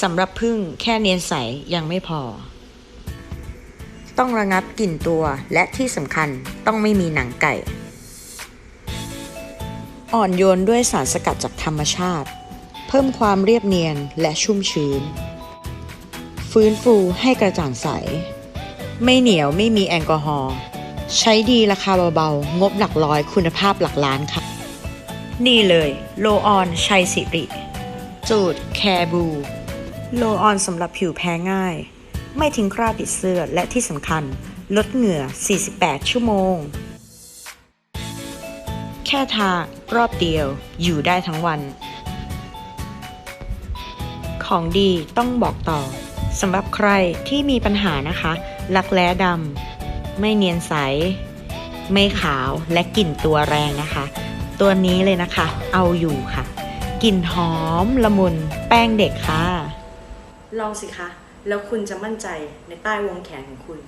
สำหรับพึ่งแค่เนียนใสยังไม่พอ ต้องระงับกลิ่นตัวและที่สำคัญต้องไม่มีหนังไก่ อ่อนโยนด้วยสารสกัดจากธรรมชาติ เพิ่มความเรียบเนียนและชุ่มชื้น ฟื้นฟูให้กระจ่างใส ไม่เหนียวไม่มีแอลกอฮอล์ใช้ดีราคาเบาๆ งบหลักร้อยคุณภาพหลักล้านค่ะ นี่เลย โลออนชัยสิริ จูดแคบู โลออนสำหรับผิวแพ้ง่าย ไม่ทิ้งคราบติดเสื้อและที่สำคัญ ลดเหงื่อ 48 ชั่วโมง แค่ทารอบเดียวอยู่ได้ทั้งวัน ของดีต้องบอกต่อสำหรับใครที่มีปัญหานะคะลักแร้ดำไม่เนียนใส ไม่ขาวและกลิ่นตัวแรงนะคะ ตัวนี้เลยนะคะ เอาอยู่ค่ะกลิ่นหอมละมุนแป้งเด็กค่ะ ลองสิคะ แล้วคุณจะมั่นใจในใต้วงแขนของคุณ